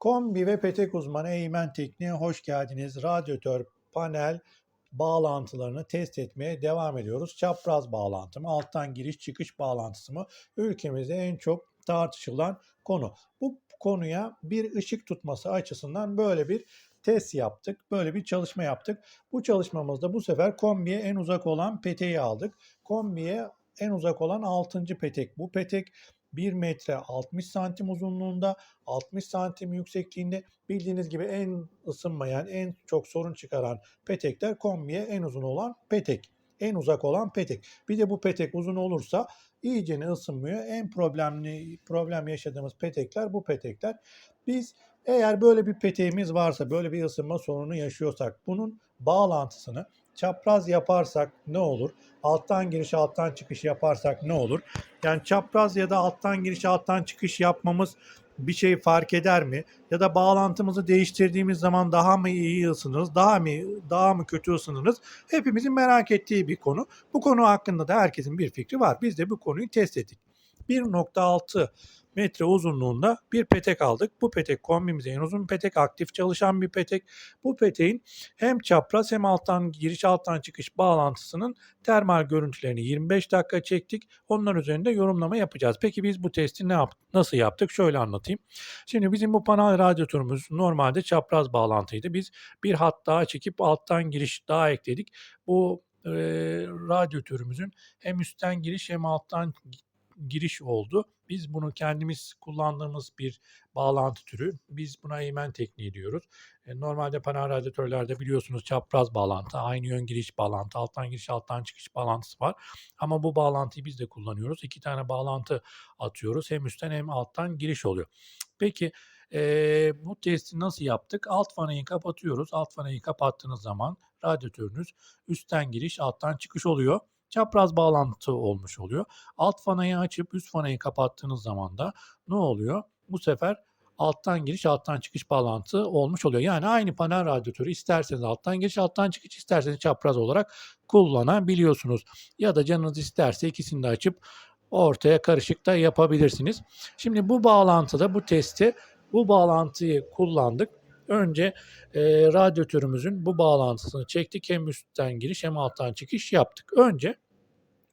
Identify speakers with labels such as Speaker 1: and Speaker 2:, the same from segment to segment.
Speaker 1: Kombi ve petek uzmanı Eymen Tekniğe hoş geldiniz. Radyatör, panel bağlantılarını test etmeye devam ediyoruz. Çapraz bağlantı mı, alttan giriş çıkış bağlantısı mı? Ülkemizde en çok tartışılan konu. Bu konuya bir ışık tutması açısından böyle bir test yaptık. Böyle bir çalışma yaptık. Bu çalışmamızda bu sefer kombiye en uzak olan peteği aldık. Kombiye en uzak olan 6. petek. Bu petek 1 metre 60 santim uzunluğunda, 60 santim yüksekliğinde bildiğiniz gibi en ısınmayan, en çok sorun çıkaran petekler kombiye en uzun olan petek. En uzak olan petek. Bir de bu petek uzun olursa iyice ısınmıyor. En problemli problem yaşadığımız petekler bu petekler. Biz eğer böyle bir peteğimiz varsa, böyle bir ısınma sorunu yaşıyorsak bunun bağlantısını çapraz yaparsak ne olur? Alttan giriş, alttan çıkış yaparsak ne olur? Yani çapraz ya da alttan giriş, alttan çıkış yapmamız bir şey fark eder mi? Ya da bağlantımızı değiştirdiğimiz zaman daha mı iyi ısınırız, daha mı daha mı kötü ısınırız? Hepimizin merak ettiği bir konu. Bu konu hakkında da herkesin bir fikri var. Biz de bu konuyu test ettik. 1.6 metre uzunluğunda bir petek aldık. Bu petek kombimize en uzun petek, aktif çalışan bir petek. Bu peteğin hem çapraz hem alttan giriş alttan çıkış bağlantısının termal görüntülerini 25 dakika çektik. Onlar üzerinde yorumlama yapacağız. Peki biz bu testi ne yap nasıl yaptık? Şöyle anlatayım. Şimdi bizim bu panel radyatörümüz normalde çapraz bağlantıydı. Biz bir hat daha çekip alttan giriş daha ekledik. Bu e, radyatörümüzün hem üstten giriş hem alttan giriş oldu. Biz bunu kendimiz kullandığımız bir bağlantı türü. Biz buna eğmen tekniği diyoruz. E, normalde panel radyatörlerde biliyorsunuz çapraz bağlantı, aynı yön giriş bağlantı, alttan giriş alttan çıkış bağlantısı var. Ama bu bağlantıyı biz de kullanıyoruz. İki tane bağlantı atıyoruz. Hem üstten hem alttan giriş oluyor. Peki e, bu testi nasıl yaptık? Alt vanayı kapatıyoruz. Alt vanayı kapattığınız zaman radyatörünüz üstten giriş alttan çıkış oluyor çapraz bağlantı olmuş oluyor. Alt fanayı açıp üst fanayı kapattığınız zaman da ne oluyor? Bu sefer alttan giriş alttan çıkış bağlantı olmuş oluyor. Yani aynı panel radyatörü isterseniz alttan giriş alttan çıkış isterseniz çapraz olarak kullanabiliyorsunuz. Ya da canınız isterse ikisini de açıp ortaya karışık da yapabilirsiniz. Şimdi bu bağlantıda bu testi bu bağlantıyı kullandık. Önce e, radyatörümüzün bu bağlantısını çektik. Hem üstten giriş hem alttan çıkış yaptık. Önce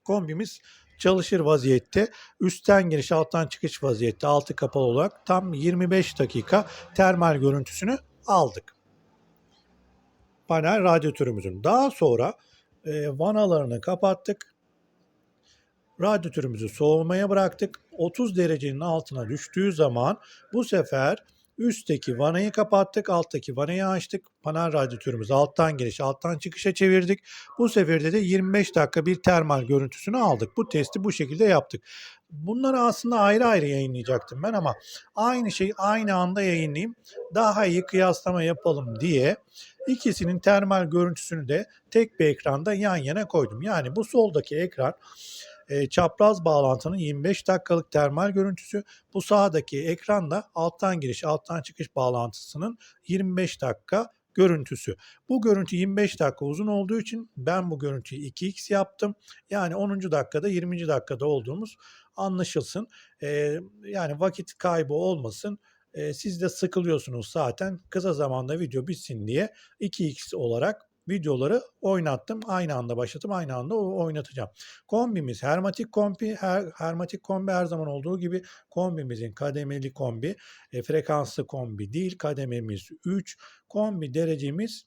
Speaker 1: kombimiz çalışır vaziyette. Üstten giriş alttan çıkış vaziyette altı kapalı olarak tam 25 dakika termal görüntüsünü aldık. Panel radyatörümüzün. Daha sonra e, vanalarını kapattık. Radyatörümüzü soğumaya bıraktık. 30 derecenin altına düştüğü zaman bu sefer Üstteki vanayı kapattık, alttaki vanayı açtık. Panel radyatörümüzü alttan giriş, alttan çıkışa çevirdik. Bu seferde de 25 dakika bir termal görüntüsünü aldık. Bu testi bu şekilde yaptık. Bunları aslında ayrı ayrı yayınlayacaktım ben ama aynı şeyi aynı anda yayınlayayım. Daha iyi kıyaslama yapalım diye ikisinin termal görüntüsünü de tek bir ekranda yan yana koydum. Yani bu soldaki ekran e, çapraz bağlantının 25 dakikalık termal görüntüsü. Bu sağdaki ekranda alttan giriş alttan çıkış bağlantısının 25 dakika görüntüsü. Bu görüntü 25 dakika uzun olduğu için ben bu görüntüyü 2x yaptım. Yani 10. dakikada 20. dakikada olduğumuz anlaşılsın. Ee, yani vakit kaybı olmasın. Ee, siz de sıkılıyorsunuz zaten. Kısa zamanda video bitsin diye 2x olarak videoları oynattım. Aynı anda başlattım. Aynı anda oynatacağım. Kombimiz hermatik kombi. Her, hermatik kombi her zaman olduğu gibi kombimizin kademeli kombi. E, frekanslı kombi değil. Kadememiz 3. Kombi derecemiz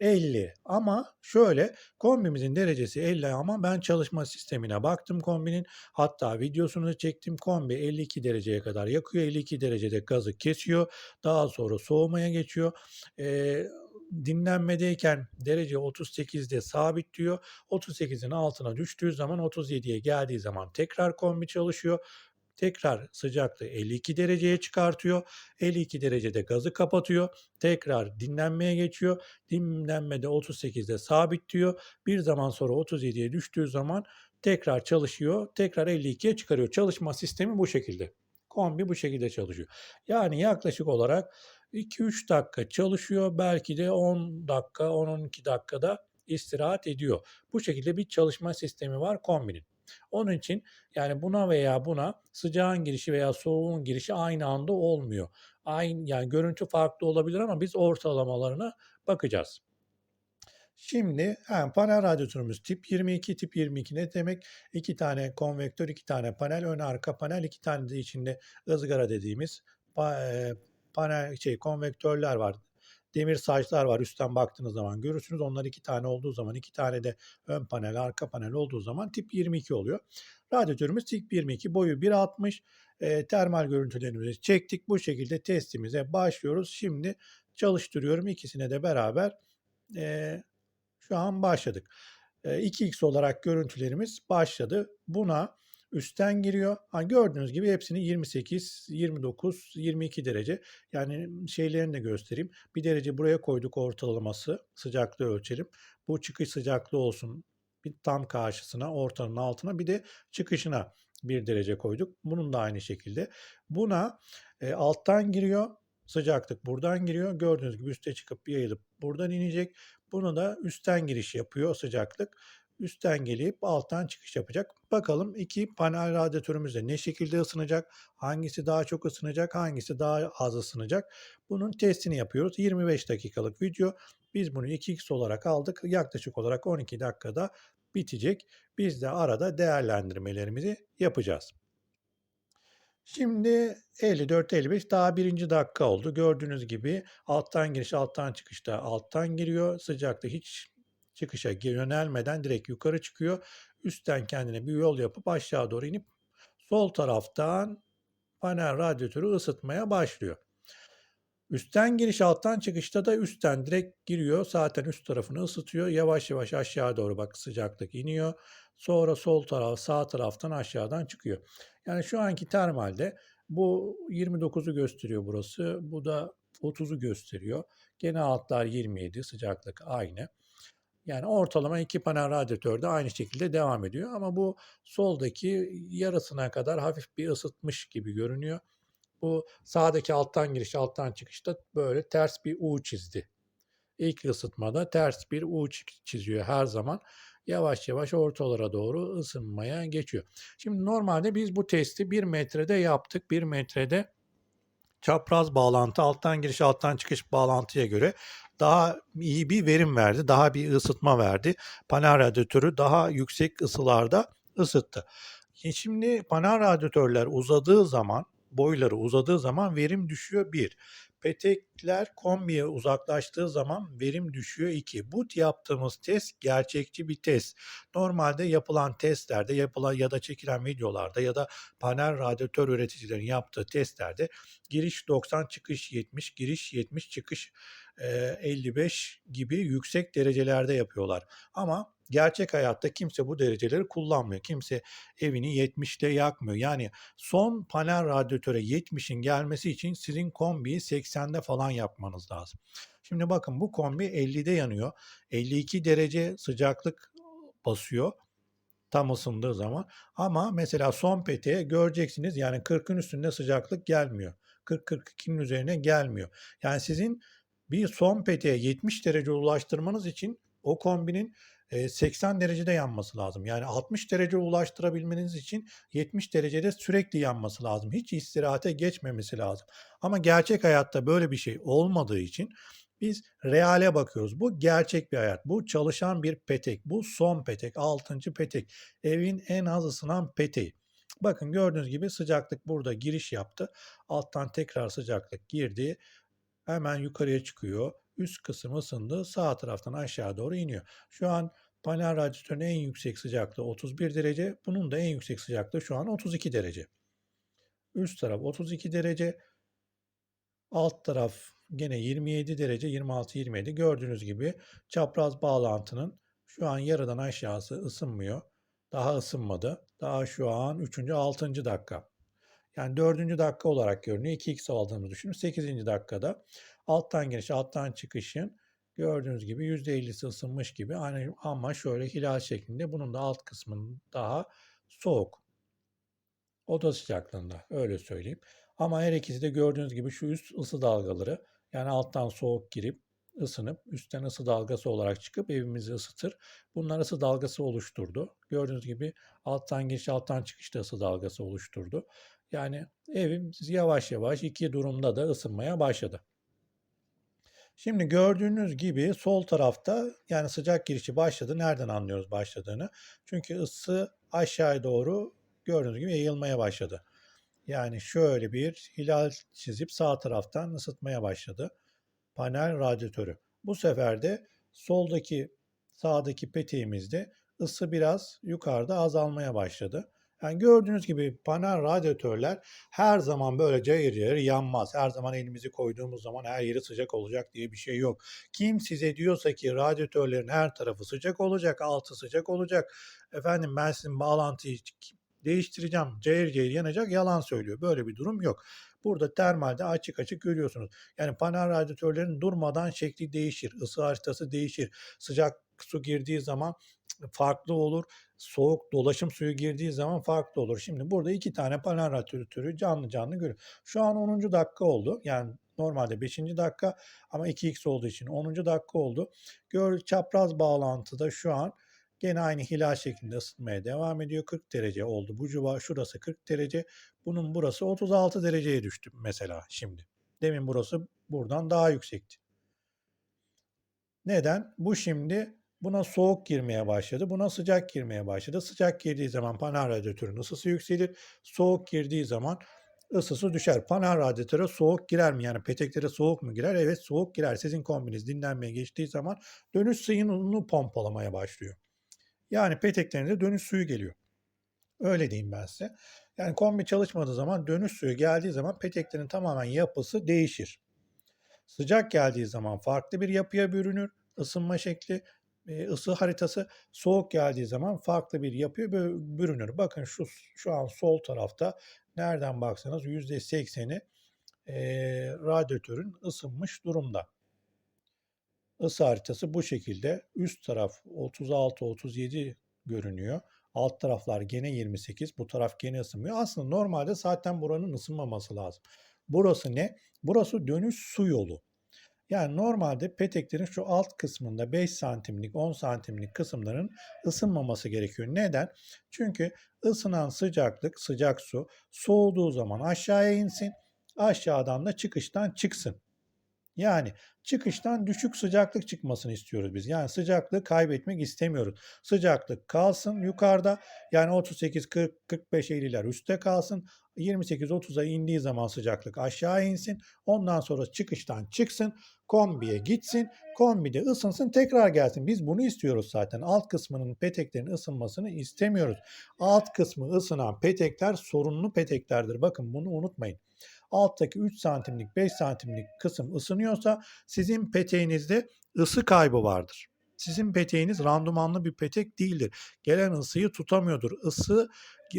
Speaker 1: 50 ama şöyle kombimizin derecesi 50 ama ben çalışma sistemine baktım kombinin hatta videosunu çektim kombi 52 dereceye kadar yakıyor 52 derecede gazı kesiyor daha sonra soğumaya geçiyor ee, dinlenmedeyken derece 38'de sabit diyor. 38'in altına düştüğü zaman 37'ye geldiği zaman tekrar kombi çalışıyor. Tekrar sıcaklığı 52 dereceye çıkartıyor. 52 derecede gazı kapatıyor. Tekrar dinlenmeye geçiyor. Dinlenmede 38'de sabit diyor. Bir zaman sonra 37'ye düştüğü zaman tekrar çalışıyor. Tekrar 52'ye çıkarıyor. Çalışma sistemi bu şekilde. Kombi bu şekilde çalışıyor. Yani yaklaşık olarak 2-3 dakika çalışıyor. Belki de 10 dakika, 10-12 dakikada istirahat ediyor. Bu şekilde bir çalışma sistemi var kombinin. Onun için yani buna veya buna sıcağın girişi veya soğuğun girişi aynı anda olmuyor. Aynı yani görüntü farklı olabilir ama biz ortalamalarına bakacağız. Şimdi he, panel radyatörümüz tip 22. Tip 22 ne demek? İki tane konvektör, iki tane panel, ön arka panel, iki tane de içinde ızgara dediğimiz e, panel şey konvektörler var. Demir saçlar var. Üstten baktığınız zaman görürsünüz. Onlar iki tane olduğu zaman, iki tane de ön panel, arka panel olduğu zaman tip 22 oluyor. Radyatörümüz tip 22, boyu 1.60. E, termal görüntülerimizi çektik. Bu şekilde testimize başlıyoruz. Şimdi çalıştırıyorum. İkisine de beraber e, şu an başladık. E, 2x olarak görüntülerimiz başladı. Buna üstten giriyor. Ha, gördüğünüz gibi hepsini 28, 29, 22 derece. Yani şeylerini de göstereyim. Bir derece buraya koyduk ortalaması. Sıcaklığı ölçelim. Bu çıkış sıcaklığı olsun. Bir tam karşısına, ortanın altına bir de çıkışına bir derece koyduk. Bunun da aynı şekilde. Buna e, alttan giriyor. Sıcaklık buradan giriyor. Gördüğünüz gibi üste çıkıp yayılıp buradan inecek. Bunu da üstten giriş yapıyor sıcaklık. Üstten gelip alttan çıkış yapacak. Bakalım iki panel radyatörümüzde ne şekilde ısınacak? Hangisi daha çok ısınacak? Hangisi daha az ısınacak? Bunun testini yapıyoruz. 25 dakikalık video. Biz bunu 2x olarak aldık. Yaklaşık olarak 12 dakikada bitecek. Biz de arada değerlendirmelerimizi yapacağız. Şimdi 54-55 daha birinci dakika oldu. Gördüğünüz gibi alttan giriş alttan çıkışta alttan giriyor. Sıcaklık hiç çıkışa yönelmeden direkt yukarı çıkıyor. Üstten kendine bir yol yapıp aşağı doğru inip sol taraftan panel radyatörü ısıtmaya başlıyor. Üstten giriş alttan çıkışta da üstten direkt giriyor. Zaten üst tarafını ısıtıyor. Yavaş yavaş aşağı doğru bak sıcaklık iniyor. Sonra sol taraf sağ taraftan aşağıdan çıkıyor. Yani şu anki termalde bu 29'u gösteriyor burası. Bu da 30'u gösteriyor. Gene altlar 27 sıcaklık aynı. Yani ortalama iki panel radyatörde aynı şekilde devam ediyor. Ama bu soldaki yarısına kadar hafif bir ısıtmış gibi görünüyor. Bu sağdaki alttan giriş alttan çıkışta böyle ters bir U çizdi. İlk ısıtmada ters bir U çiziyor her zaman. Yavaş yavaş ortalara doğru ısınmaya geçiyor. Şimdi normalde biz bu testi 1 metrede yaptık. 1 metrede çapraz bağlantı alttan giriş alttan çıkış bağlantıya göre daha iyi bir verim verdi. Daha bir ısıtma verdi. Panel radyatörü daha yüksek ısılarda ısıttı. Şimdi panel radyatörler uzadığı zaman boyları uzadığı zaman verim düşüyor 1. Petekler kombiye uzaklaştığı zaman verim düşüyor 2. Bu yaptığımız test gerçekçi bir test. Normalde yapılan testlerde yapılan ya da çekilen videolarda ya da panel radyatör üreticilerin yaptığı testlerde giriş 90 çıkış 70 giriş 70 çıkış 55 gibi yüksek derecelerde yapıyorlar. Ama gerçek hayatta kimse bu dereceleri kullanmıyor. Kimse evini 70'te yakmıyor. Yani son panel radyatöre 70'in gelmesi için sizin kombiyi 80'de falan yapmanız lazım. Şimdi bakın bu kombi 50'de yanıyor. 52 derece sıcaklık basıyor tam ısındığı zaman. Ama mesela son peteğe göreceksiniz yani 40'ın üstünde sıcaklık gelmiyor. 40-42'nin üzerine gelmiyor. Yani sizin bir son peteğe 70 derece ulaştırmanız için o kombinin 80 derecede yanması lazım. Yani 60 derece ulaştırabilmeniz için 70 derecede sürekli yanması lazım. Hiç istirahate geçmemesi lazım. Ama gerçek hayatta böyle bir şey olmadığı için biz reale bakıyoruz. Bu gerçek bir hayat. Bu çalışan bir petek. Bu son petek. Altıncı petek. Evin en az ısınan peteği. Bakın gördüğünüz gibi sıcaklık burada giriş yaptı. Alttan tekrar sıcaklık girdi. Hemen yukarıya çıkıyor. Üst kısım ısındı. Sağ taraftan aşağı doğru iniyor. Şu an panel radyatörün en yüksek sıcaklığı 31 derece. Bunun da en yüksek sıcaklığı şu an 32 derece. Üst taraf 32 derece. Alt taraf gene 27 derece 26-27 gördüğünüz gibi çapraz bağlantının şu an yarıdan aşağısı ısınmıyor. Daha ısınmadı. Daha şu an 3. 6. dakika. Yani 4. dakika olarak görünüyor. 2x aldığımızı düşünün. 8. dakikada alttan giriş alttan çıkışın gördüğünüz gibi %50'si ısınmış gibi ama şöyle hilal şeklinde bunun da alt kısmının daha soğuk. Oda sıcaklığında öyle söyleyeyim. Ama her ikisi de gördüğünüz gibi şu üst ısı dalgaları yani alttan soğuk girip ısınıp üstten ısı dalgası olarak çıkıp evimizi ısıtır. Bunlar ısı dalgası oluşturdu. Gördüğünüz gibi alttan giriş alttan çıkışta ısı dalgası oluşturdu. Yani evim yavaş yavaş iki durumda da ısınmaya başladı. Şimdi gördüğünüz gibi sol tarafta yani sıcak girişi başladı. Nereden anlıyoruz başladığını? Çünkü ısı aşağıya doğru gördüğünüz gibi yayılmaya başladı. Yani şöyle bir hilal çizip sağ taraftan ısıtmaya başladı. Panel radyatörü. Bu sefer de soldaki sağdaki peteğimizde ısı biraz yukarıda azalmaya başladı. Yani gördüğünüz gibi panel radyatörler her zaman böyle cayır cayır yanmaz. Her zaman elimizi koyduğumuz zaman her yeri sıcak olacak diye bir şey yok. Kim size diyorsa ki radyatörlerin her tarafı sıcak olacak, altı sıcak olacak. Efendim ben sizin bağlantıyı değiştireceğim, cayır cayır yanacak yalan söylüyor. Böyle bir durum yok. Burada termalde açık açık görüyorsunuz. Yani panel radyatörlerin durmadan şekli değişir, ısı haritası değişir. Sıcak su girdiği zaman farklı olur. Soğuk dolaşım suyu girdiği zaman farklı olur. Şimdi burada iki tane panel radyatörü canlı canlı görüyorum. Şu an 10. dakika oldu. Yani normalde 5. dakika ama 2x olduğu için 10. dakika oldu. Gör çapraz bağlantıda şu an Gene aynı hilal şeklinde ısıtmaya devam ediyor. 40 derece oldu. Bu civar şurası 40 derece. Bunun burası 36 dereceye düştü mesela şimdi. Demin burası buradan daha yüksekti. Neden? Bu şimdi buna soğuk girmeye başladı. Buna sıcak girmeye başladı. Sıcak girdiği zaman panel radyatörün ısısı yükselir. Soğuk girdiği zaman ısısı düşer. Panel radyatöre soğuk girer mi? Yani peteklere soğuk mu girer? Evet soğuk girer. Sizin kombiniz dinlenmeye geçtiği zaman dönüş suyunu pompalamaya başlıyor. Yani peteklerinde dönüş suyu geliyor. Öyle diyeyim ben size. Yani kombi çalışmadığı zaman dönüş suyu geldiği zaman peteklerin tamamen yapısı değişir. Sıcak geldiği zaman farklı bir yapıya bürünür. Isınma şekli, e, ısı haritası soğuk geldiği zaman farklı bir yapıya bürünür. Bakın şu şu an sol tarafta nereden baksanız %80'i e, radyatörün ısınmış durumda ısı haritası bu şekilde. Üst taraf 36-37 görünüyor. Alt taraflar gene 28. Bu taraf gene ısınmıyor. Aslında normalde zaten buranın ısınmaması lazım. Burası ne? Burası dönüş su yolu. Yani normalde peteklerin şu alt kısmında 5 santimlik 10 santimlik kısımların ısınmaması gerekiyor. Neden? Çünkü ısınan sıcaklık sıcak su soğuduğu zaman aşağıya insin aşağıdan da çıkıştan çıksın. Yani çıkıştan düşük sıcaklık çıkmasını istiyoruz biz. Yani sıcaklığı kaybetmek istemiyoruz. Sıcaklık kalsın yukarıda. Yani 38 40 45 50'ler üstte kalsın. 28 30'a indiği zaman sıcaklık aşağı insin. Ondan sonra çıkıştan çıksın. Kombiye gitsin. Kombide ısınsın tekrar gelsin. Biz bunu istiyoruz zaten. Alt kısmının peteklerin ısınmasını istemiyoruz. Alt kısmı ısınan petekler sorunlu peteklerdir. Bakın bunu unutmayın alttaki 3 santimlik 5 santimlik kısım ısınıyorsa sizin peteğinizde ısı kaybı vardır. Sizin peteğiniz randumanlı bir petek değildir. Gelen ısıyı tutamıyordur. Isı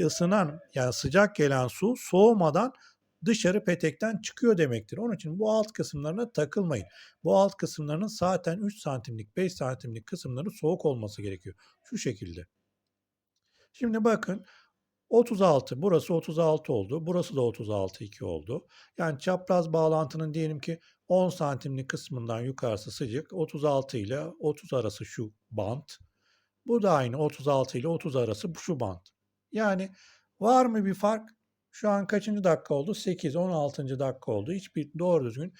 Speaker 1: ısınan yani sıcak gelen su soğumadan dışarı petekten çıkıyor demektir. Onun için bu alt kısımlarına takılmayın. Bu alt kısımlarının zaten 3 santimlik 5 santimlik kısımları soğuk olması gerekiyor. Şu şekilde. Şimdi bakın 36 burası 36 oldu. Burası da 36 2 oldu. Yani çapraz bağlantının diyelim ki 10 santimlik kısmından yukarısı sıcak. 36 ile 30 arası şu bant. Bu da aynı 36 ile 30 arası şu bant. Yani var mı bir fark? Şu an kaçıncı dakika oldu? 8, 16. dakika oldu. Hiçbir doğru düzgün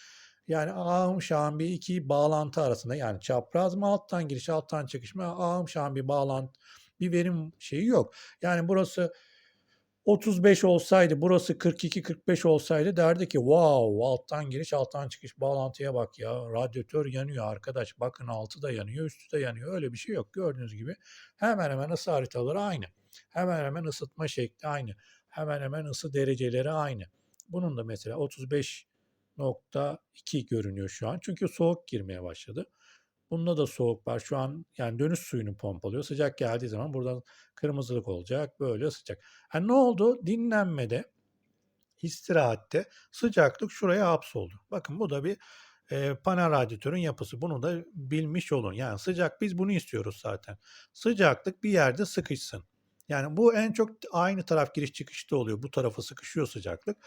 Speaker 1: yani ağım şahım bir iki bağlantı arasında yani çapraz mı alttan giriş alttan çıkış mı ağım şahım bir bağlantı bir verim şeyi yok. Yani burası 35 olsaydı burası 42-45 olsaydı derdi ki wow alttan giriş alttan çıkış. Bağlantıya bak ya radyatör yanıyor arkadaş bakın altı da yanıyor üstü de yanıyor öyle bir şey yok. Gördüğünüz gibi hemen hemen ısı haritaları aynı hemen hemen ısıtma şekli aynı hemen hemen ısı dereceleri aynı. Bunun da mesela 35.2 görünüyor şu an. Çünkü soğuk girmeye başladı Bunda da soğuk var. Şu an yani dönüş suyunu pompalıyor. Sıcak geldiği zaman buradan kırmızılık olacak. Böyle sıcak. Yani ne oldu? Dinlenmede, istirahatte sıcaklık şuraya hapsoldu. Bakın bu da bir e, panel radyatörün yapısı. Bunu da bilmiş olun. Yani sıcak biz bunu istiyoruz zaten. Sıcaklık bir yerde sıkışsın. Yani bu en çok aynı taraf giriş çıkışta oluyor. Bu tarafa sıkışıyor sıcaklık.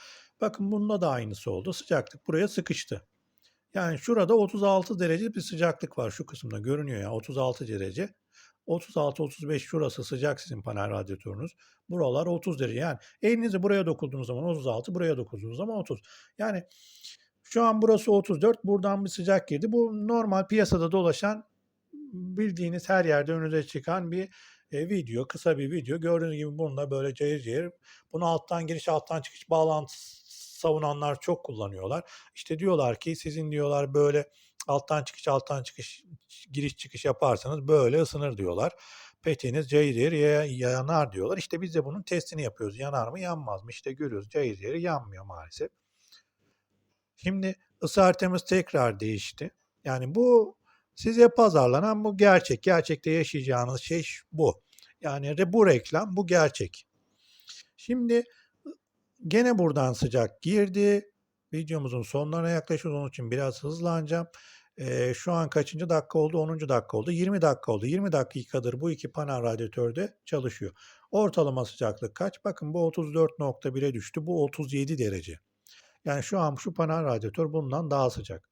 Speaker 1: Bakın bunda da aynısı oldu. Sıcaklık buraya sıkıştı. Yani şurada 36 derece bir sıcaklık var şu kısımda görünüyor ya 36 derece. 36-35 şurası sıcak sizin panel radyatörünüz. Buralar 30 derece. Yani elinizi buraya dokunduğunuz zaman 36, buraya dokunduğunuz zaman 30. Yani şu an burası 34. Buradan bir sıcak girdi. Bu normal piyasada dolaşan bildiğiniz her yerde önünüze çıkan bir e, video, kısa bir video. Gördüğünüz gibi bununla böyle cayır cayır. Bunu alttan giriş, alttan çıkış bağlantısı savunanlar çok kullanıyorlar. İşte diyorlar ki sizin diyorlar böyle alttan çıkış, alttan çıkış, giriş çıkış yaparsanız böyle ısınır diyorlar. Peteğiniz cayır cayır ya- yanar diyorlar. İşte biz de bunun testini yapıyoruz. Yanar mı yanmaz mı? İşte görüyoruz cayır yanmıyor maalesef. Şimdi ısı haritamız tekrar değişti. Yani bu size pazarlanan bu gerçek. Gerçekte yaşayacağınız şey bu. Yani bu reklam bu gerçek. Şimdi gene buradan sıcak girdi. Videomuzun sonlarına yaklaşıyoruz. Onun için biraz hızlanacağım. Ee, şu an kaçıncı dakika oldu? 10. dakika oldu. 20 dakika oldu. 20 dakikadır bu iki panel radyatörde çalışıyor. Ortalama sıcaklık kaç? Bakın bu 34.1'e düştü. Bu 37 derece. Yani şu an şu panel radyatör bundan daha sıcak.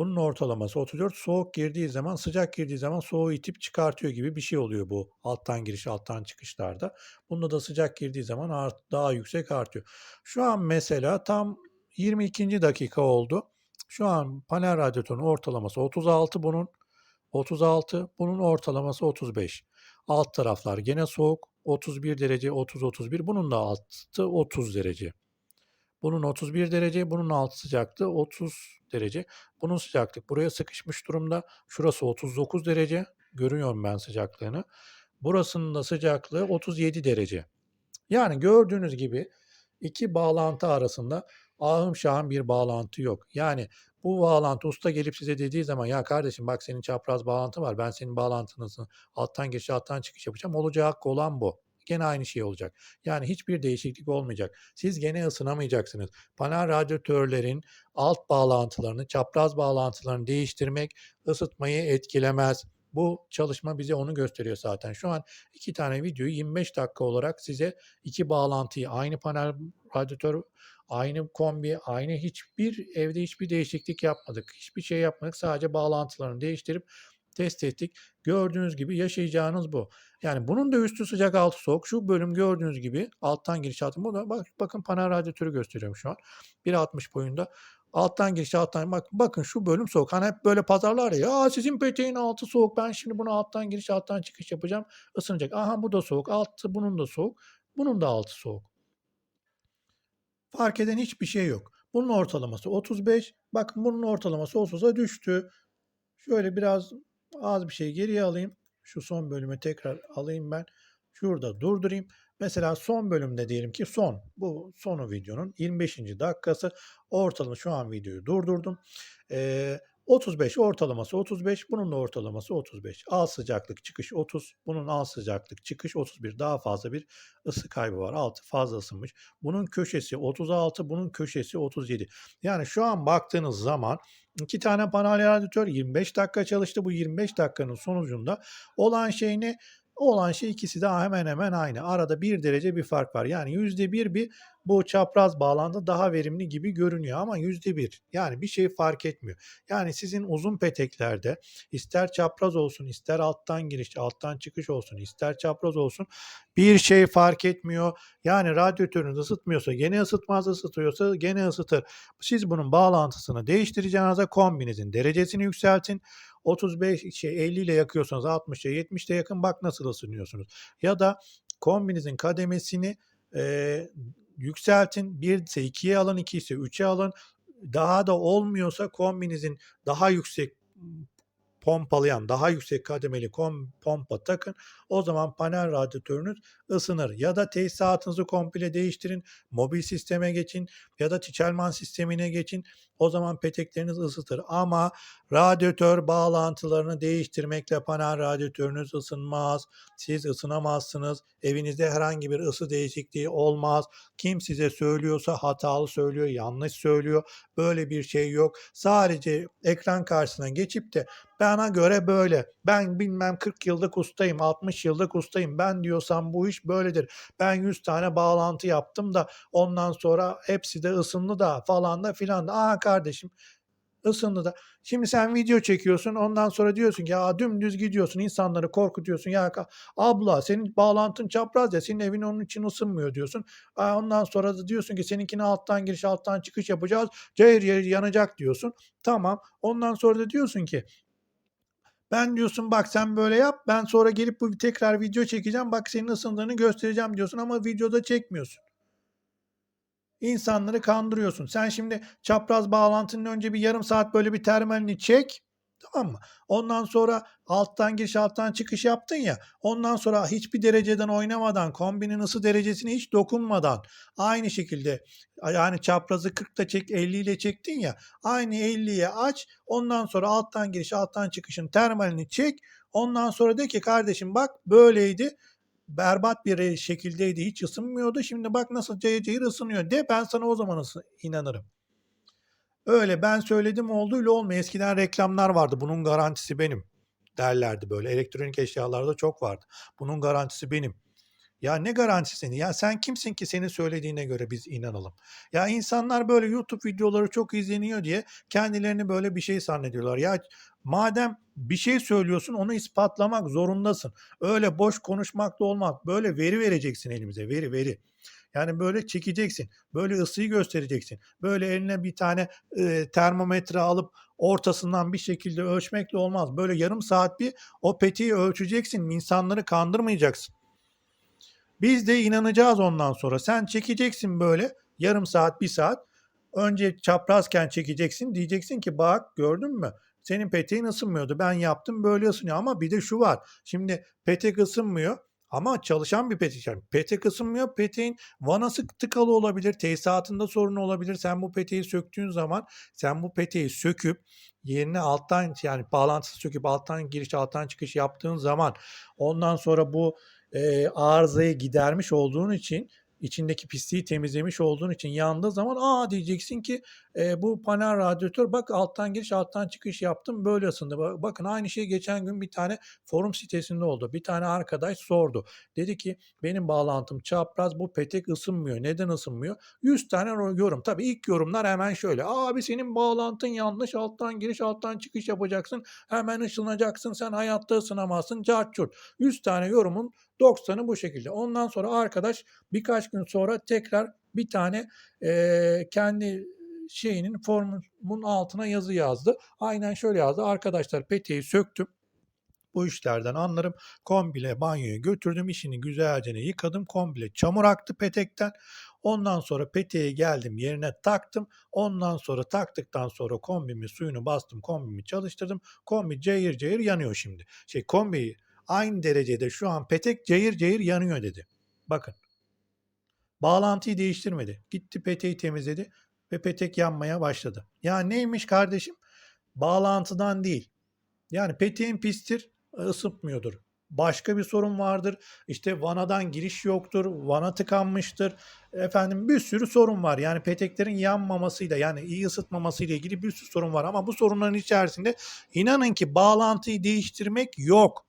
Speaker 1: Bunun ortalaması 34. Soğuk girdiği zaman, sıcak girdiği zaman soğuğu itip çıkartıyor gibi bir şey oluyor bu alttan giriş, alttan çıkışlarda. Bunda da sıcak girdiği zaman art- daha yüksek artıyor. Şu an mesela tam 22. dakika oldu. Şu an panel radyatörün ortalaması 36 bunun 36 bunun ortalaması 35. Alt taraflar gene soğuk 31 derece 30 31 bunun da altı 30 derece. Bunun 31 derece, bunun alt sıcaklığı 30 derece. Bunun sıcaklık buraya sıkışmış durumda. Şurası 39 derece. Görüyorum ben sıcaklığını. Burasının da sıcaklığı 37 derece. Yani gördüğünüz gibi iki bağlantı arasında ahım şahım bir bağlantı yok. Yani bu bağlantı usta gelip size dediği zaman ya kardeşim bak senin çapraz bağlantı var. Ben senin bağlantınızı alttan giriş alttan çıkış yapacağım. Olacağı olan bu. Gene aynı şey olacak. Yani hiçbir değişiklik olmayacak. Siz gene ısınamayacaksınız. Panel radyatörlerin alt bağlantılarını, çapraz bağlantılarını değiştirmek ısıtmayı etkilemez. Bu çalışma bize onu gösteriyor zaten. Şu an iki tane videoyu 25 dakika olarak size iki bağlantıyı aynı panel radyatör, aynı kombi, aynı hiçbir evde hiçbir değişiklik yapmadık. Hiçbir şey yapmadık. Sadece bağlantılarını değiştirip test ettik. Gördüğünüz gibi yaşayacağınız bu. Yani bunun da üstü sıcak altı soğuk. Şu bölüm gördüğünüz gibi alttan giriş alttan. Burada bak, bakın panel radyatörü gösteriyorum şu an. 1.60 boyunda. Alttan giriş alttan bak bakın şu bölüm soğuk. Hani hep böyle pazarlar ya "Aa, sizin peteğin altı soğuk. Ben şimdi bunu alttan giriş alttan çıkış yapacağım. ısınacak. Aha bu da soğuk. Altı bunun da soğuk. Bunun da altı soğuk. Fark eden hiçbir şey yok. Bunun ortalaması 35. Bakın bunun ortalaması 30'a düştü. Şöyle biraz az bir şey geriye alayım. Şu son bölüme tekrar alayım ben. Şurada durdurayım. Mesela son bölümde diyelim ki son. Bu sonu videonun 25. dakikası. Ortalama şu an videoyu durdurdum. Ee, 35 ortalaması 35. Bunun da ortalaması 35. Alt sıcaklık çıkış 30. Bunun alt sıcaklık çıkış 31. Daha fazla bir ısı kaybı var. Altı fazla ısınmış. Bunun köşesi 36. Bunun köşesi 37. Yani şu an baktığınız zaman iki tane panel radyatör 25 dakika çalıştı. Bu 25 dakikanın sonucunda olan şey ne? Olan şey ikisi de hemen hemen aynı. Arada bir derece bir fark var. Yani yüzde bir bir bu çapraz bağlantı daha verimli gibi görünüyor ama yüzde bir. Yani bir şey fark etmiyor. Yani sizin uzun peteklerde ister çapraz olsun ister alttan giriş alttan çıkış olsun ister çapraz olsun bir şey fark etmiyor. Yani radyatörünüz ısıtmıyorsa gene ısıtmaz ısıtıyorsa gene ısıtır. Siz bunun bağlantısını değiştireceğinize kombinizin derecesini yükseltin. 35 şey 50 ile yakıyorsanız 60'a 70'e yakın bak nasıl ısınıyorsunuz. Ya da kombinizin kademesini e, yükseltin. 1 ise 2'ye alın, 2 ise 3'e alın. Daha da olmuyorsa kombinizin daha yüksek pompalayan, daha yüksek kademeli kom, pompa takın. O zaman panel radyatörünüz ısınır. Ya da tesisatınızı komple değiştirin. Mobil sisteme geçin ya da Tichelman sistemine geçin. O zaman petekleriniz ısıtır. Ama radyatör bağlantılarını değiştirmekle panel radyatörünüz ısınmaz. Siz ısınamazsınız. Evinizde herhangi bir ısı değişikliği olmaz. Kim size söylüyorsa hatalı söylüyor, yanlış söylüyor. Böyle bir şey yok. Sadece ekran karşısına geçip de bana göre böyle. Ben bilmem 40 yıllık ustayım, 60 yıllık ustayım. Ben diyorsam bu iş böyledir. Ben 100 tane bağlantı yaptım da ondan sonra hepsi de ısındı da falan da filan da. Aa kardeşim ısındı da. Şimdi sen video çekiyorsun ondan sonra diyorsun ki ya dümdüz gidiyorsun insanları korkutuyorsun. Ya abla senin bağlantın çapraz ya senin evin onun için ısınmıyor diyorsun. Ondan sonra da diyorsun ki seninkine alttan giriş alttan çıkış yapacağız. Cayır cayır yanacak diyorsun. Tamam. Ondan sonra da diyorsun ki ben diyorsun bak sen böyle yap. Ben sonra gelip bu tekrar video çekeceğim. Bak senin ısındığını göstereceğim diyorsun ama videoda çekmiyorsun. İnsanları kandırıyorsun. Sen şimdi çapraz bağlantının önce bir yarım saat böyle bir termalini çek. Tamam mı? Ondan sonra alttan giriş alttan çıkış yaptın ya. Ondan sonra hiçbir dereceden oynamadan kombinin ısı derecesine hiç dokunmadan aynı şekilde yani çaprazı 40'ta çek 50 ile çektin ya. Aynı 50'ye aç. Ondan sonra alttan giriş alttan çıkışın termalini çek. Ondan sonra de ki kardeşim bak böyleydi berbat bir şekildeydi. Hiç ısınmıyordu. Şimdi bak nasıl cayır cayır ısınıyor de ben sana o zaman inanırım. Öyle ben söyledim oldu öyle olmuyor. Eskiden reklamlar vardı. Bunun garantisi benim derlerdi böyle. Elektronik eşyalarda çok vardı. Bunun garantisi benim. Ya ne garantisi? Ya sen kimsin ki senin söylediğine göre biz inanalım? Ya insanlar böyle YouTube videoları çok izleniyor diye kendilerini böyle bir şey zannediyorlar. Ya madem bir şey söylüyorsun onu ispatlamak zorundasın. Öyle boş konuşmakla olmaz. Böyle veri vereceksin elimize. Veri veri. Yani böyle çekeceksin. Böyle ısıyı göstereceksin. Böyle eline bir tane e, termometre alıp ortasından bir şekilde ölçmekle olmaz. Böyle yarım saat bir o petiyi ölçeceksin. İnsanları kandırmayacaksın. Biz de inanacağız ondan sonra. Sen çekeceksin böyle yarım saat, bir saat. Önce çaprazken çekeceksin. Diyeceksin ki bak gördün mü? Senin peteğin ısınmıyordu. Ben yaptım böyle ısınıyor. Ama bir de şu var. Şimdi petek ısınmıyor. Ama çalışan bir petek. Yani petek ısınmıyor. Peteğin vanası tıkalı olabilir. Tesisatında sorun olabilir. Sen bu peteği söktüğün zaman sen bu peteği söküp yerine alttan yani bağlantısı söküp alttan giriş alttan çıkış yaptığın zaman ondan sonra bu e, arızayı gidermiş olduğun için içindeki pisliği temizlemiş olduğun için yandığı zaman aa diyeceksin ki e, bu panel radyatör bak alttan giriş alttan çıkış yaptım böyle ısındı. Ba- Bakın aynı şey geçen gün bir tane forum sitesinde oldu. Bir tane arkadaş sordu. Dedi ki benim bağlantım çapraz bu petek ısınmıyor. Neden ısınmıyor? 100 tane yorum. Tabii ilk yorumlar hemen şöyle. Abi senin bağlantın yanlış alttan giriş alttan çıkış yapacaksın. Hemen ışınlayacaksın. Sen hayatta ısınamazsın. Cart curt. 100 tane yorumun 90'ı bu şekilde. Ondan sonra arkadaş birkaç gün sonra tekrar bir tane eee, kendi şeyinin formunun altına yazı yazdı. Aynen şöyle yazdı. Arkadaşlar peteği söktüm. Bu işlerden anlarım. Kombile banyoya götürdüm. işini güzelce yıkadım. Kombile çamur aktı petekten. Ondan sonra peteği geldim yerine taktım. Ondan sonra taktıktan sonra kombimi suyunu bastım. Kombimi çalıştırdım. Kombi cayır cayır yanıyor şimdi. Şey kombi aynı derecede şu an petek cayır cayır yanıyor dedi. Bakın. Bağlantıyı değiştirmedi. Gitti peteği temizledi ve petek yanmaya başladı. Ya neymiş kardeşim? Bağlantıdan değil. Yani peteğin pistir, ısıtmıyordur. Başka bir sorun vardır. İşte vanadan giriş yoktur. Vana tıkanmıştır. Efendim bir sürü sorun var. Yani peteklerin yanmamasıyla yani iyi ısıtmamasıyla ilgili bir sürü sorun var. Ama bu sorunların içerisinde inanın ki bağlantıyı değiştirmek yok.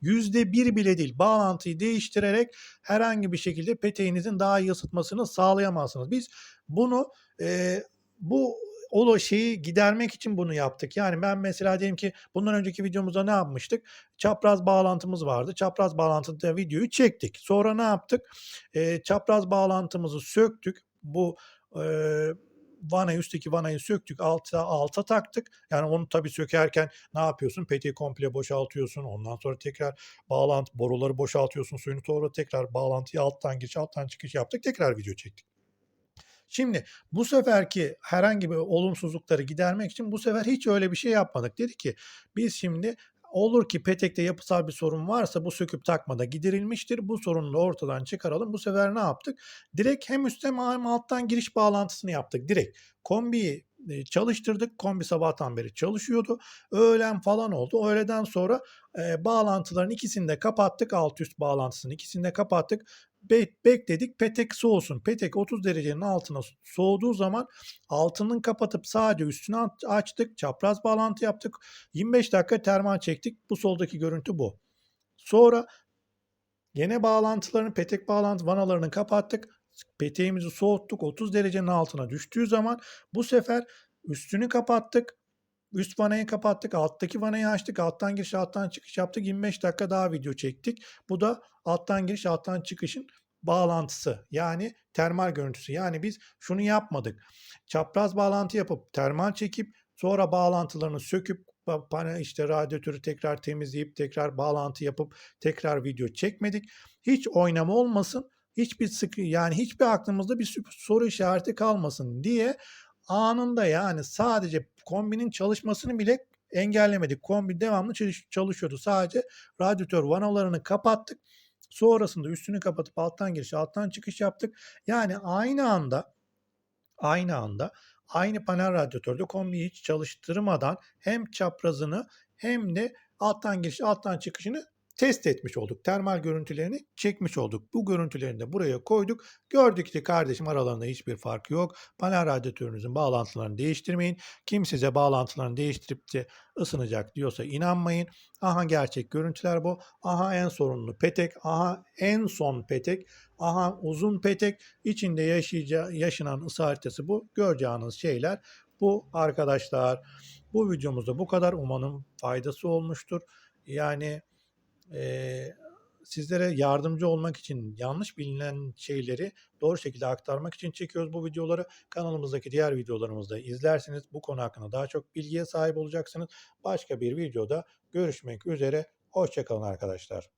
Speaker 1: Yüzde bir bile değil. Bağlantıyı değiştirerek herhangi bir şekilde peteğinizin daha iyi ısıtmasını sağlayamazsınız. Biz bunu e, bu o şeyi gidermek için bunu yaptık. Yani ben mesela diyelim ki bundan önceki videomuzda ne yapmıştık? Çapraz bağlantımız vardı. Çapraz bağlantıda videoyu çektik. Sonra ne yaptık? E, çapraz bağlantımızı söktük. Bu e, vanayı üstteki vanayı söktük alta alta taktık. Yani onu tabii sökerken ne yapıyorsun? Peteği komple boşaltıyorsun. Ondan sonra tekrar bağlantı boruları boşaltıyorsun. Suyunu sonra tekrar bağlantıyı alttan giriş alttan çıkış yaptık. Tekrar video çektik. Şimdi bu seferki herhangi bir olumsuzlukları gidermek için bu sefer hiç öyle bir şey yapmadık. Dedi ki biz şimdi olur ki petekte yapısal bir sorun varsa bu söküp takmada giderilmiştir. Bu sorunu da ortadan çıkaralım. Bu sefer ne yaptık? Direkt hem üstten hem alttan giriş bağlantısını yaptık. Direkt kombiyi e, çalıştırdık. Kombi sabahtan beri çalışıyordu. Öğlen falan oldu. Öğleden sonra e, bağlantıların ikisini de kapattık. Alt üst bağlantısını ikisini de kapattık. Be- bekledik petek soğusun. Petek 30 derecenin altına soğuduğu zaman altının kapatıp sadece üstünü aç- açtık. Çapraz bağlantı yaptık. 25 dakika termal çektik. Bu soldaki görüntü bu. Sonra gene bağlantılarını petek bağlantı vanalarını kapattık. Peteğimizi soğuttuk. 30 derecenin altına düştüğü zaman bu sefer Üstünü kapattık. Üst vanayı kapattık. Alttaki vanayı açtık. Alttan giriş alttan çıkış yaptık. 25 dakika daha video çektik. Bu da alttan giriş alttan çıkışın bağlantısı. Yani termal görüntüsü. Yani biz şunu yapmadık. Çapraz bağlantı yapıp termal çekip sonra bağlantılarını söküp işte radyatörü tekrar temizleyip tekrar bağlantı yapıp tekrar video çekmedik. Hiç oynama olmasın. Hiçbir sıkı yani hiçbir aklımızda bir soru işareti kalmasın diye anında yani sadece kombinin çalışmasını bile engellemedik. Kombi devamlı çalış- çalışıyordu. Sadece radyatör vanalarını kapattık. Sonrasında üstünü kapatıp alttan giriş alttan çıkış yaptık. Yani aynı anda aynı anda aynı panel radyatörde kombiyi hiç çalıştırmadan hem çaprazını hem de alttan giriş alttan çıkışını test etmiş olduk. Termal görüntülerini çekmiş olduk. Bu görüntülerini de buraya koyduk. Gördük ki kardeşim aralarında hiçbir fark yok. Panel radyatörünüzün bağlantılarını değiştirmeyin. Kim size bağlantılarını değiştirip de ısınacak diyorsa inanmayın. Aha gerçek görüntüler bu. Aha en sorunlu petek. Aha en son petek. Aha uzun petek. İçinde yaşayacağı, yaşanan ısı haritası bu. Göreceğiniz şeyler bu arkadaşlar. Bu videomuzda bu kadar. Umarım faydası olmuştur. Yani eee, sizlere yardımcı olmak için yanlış bilinen şeyleri doğru şekilde aktarmak için çekiyoruz bu videoları. Kanalımızdaki diğer videolarımızda izlersiniz. Bu konu hakkında daha çok bilgiye sahip olacaksınız. Başka bir videoda görüşmek üzere. Hoşçakalın arkadaşlar.